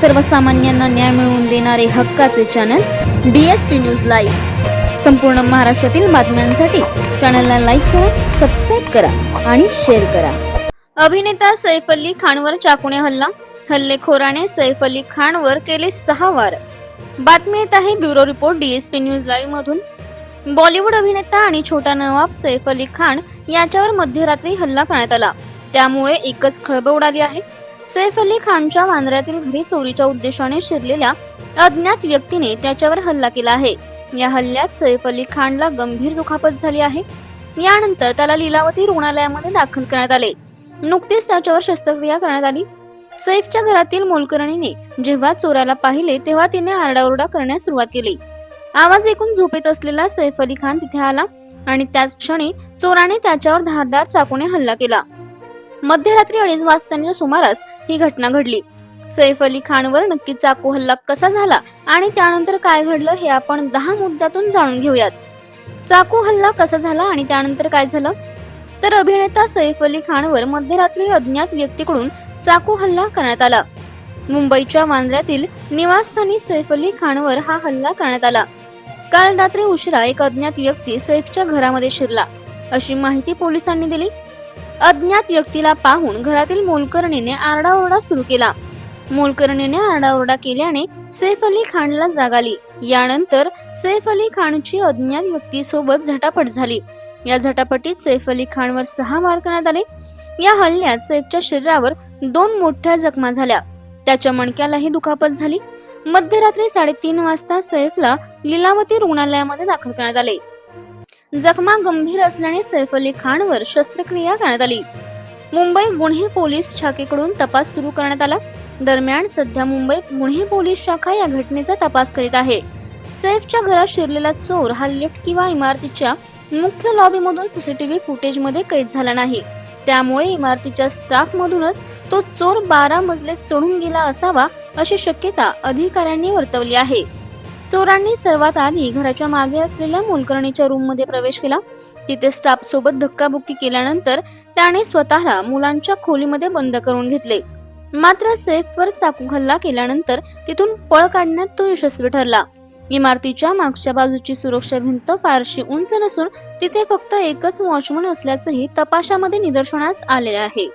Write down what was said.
सर्वसामान्यांना न्याय मिळवून देणारे हक्काचे channel D S P news live संपूर्ण महाराष्ट्रातील बातम्यांसाठी चॅनलला लाईक करा सबस्क्राईब करा आणि शेअर करा. अभिनेता सैफ अली खानवर चाकूने हल्ला. हल्लेखोराने सैफ अली खानवर केले सहा वार. बातमी येत आहे bureau report DSP news live मधून. बॉलिवूड अभिनेता आणि छोटा नवाब सैफ अली खान याच्यावर मध्यरात्री हल्ला करण्यात आला. त्यामुळे एकच खळबळ उडाली आहे. सैफ अली खानच्या वांद्र्यातील घरी चोरीच्या उद्देशाने शिरलेल्या अज्ञात व्यक्तीने त्याच्यावर हल्ला केला आहे. या हल्ल्यात सैफ अली खानला गंभीर दुखापत झाली आहे. यानंतर त्याला लीलावती रुग्णालयामध्ये दाखल करण्यात आले. नुकतीच त्याच्यावर शस्त्रक्रिया करण्यात आली. सैफच्या घरातील मोलकरणीने जेव्हा चोराला पाहिले तेव्हा तिने आरडाओरडा करण्यास सुरुवात केली. आवाज ऐकून झोपेत असलेला सैफ अली खान तिथे आला आणि त्याच क्षणी चोराने त्याच्यावर धारदार चाकूने हल्ला केला. मध्यरात्री अडीच वाजताच्या सुमारास ही घटना घडली. सैफ अली खानवर नक्की चाकू हल्ला कसा झाला आणि त्यानंतर काय घडलं हे आपण दहा मुद्द्यातून जाणून घेऊयात. चाकू हल्ला कसा झाला आणि त्यानंतर काय झालं? तर अभिनेता सैफ अली खानवर मध्यरात्री अज्ञात व्यक्तीकडून चाकू हल्ला करण्यात आला. मुंबईच्या वांद्र्यातील निवासस्थानी सैफ अली खानवर हा हल्ला करण्यात आला. काल रात्री उशिरा एक अज्ञात व्यक्ती सैफच्या घरामध्ये शिरला. अशी माहिती पोलिसांनी दिली अज्ञात व्यक्तीला पाहून घरातील मोलकर्णीने आरडाओरडा सुरू केला. मोलकर्णीने आरडाओरडा केल्याने सैफ अली खानला जाग आली. यानंतर सैफ अली खानची अज्ञात व्यक्तीसोबत झटापट झाली. या झटापटीत सैफ अली खानवर सहा मार करण्यात आले. या हल्ल्यात सैफच्या शरीरावर दोन मोठ्या जखमा झाल्या. त्याच्या मणक्यालाही दुखापत झाली. मध्यरात्री साडेतीन वाजता सैफला लिलावती रुग्णालयामध्ये दाखल करण्यात आले. जखमा गंभीर असल्याने सैफ अली खानवर शस्त्रक्रिया करण्यात आली. मुंबई गुन्हे पोलीस शाखेकडून तपास सुरू करण्यात आला. दरम्यान सध्या मुंबई गुन्हे पोलीस शाखा या घटनेचा तपास करीत आहे. सैफच्या घरात शिरलेला चोर हा लिफ्ट किंवा इमारतीच्या मुख्य लॉबीमधून सीसीटीव्ही फुटेजमध्ये कैद झाला नाही. त्यामुळे इमारतीच्या स्टाफ मधूनच तो चोर बारा मजले चढून गेला असावा अशी शक्यता अधिकाऱ्यांनी वर्तवली आहे. चोरांनी सर्वात आधी घराच्या मागे असलेल्या मोलकर्णीच्या रूममध्ये प्रवेश केला. तिथे स्टाफ सोबत धक्काबुक्की केल्यानंतर त्याने स्वतःला मुलांच्या खोलीमध्ये बंद करून घेतले. मात्र सेफवर चाकू हल्ला केल्यानंतर तिथून पळ काढण्यात तो यशस्वी ठरला. इमारतीच्या मागच्या बाजूची सुरक्षा भिंत फारशी उंच नसून तिथे फक्त एकच वॉचमन असल्याचंही तपासामध्ये निदर्शनास आले आहे.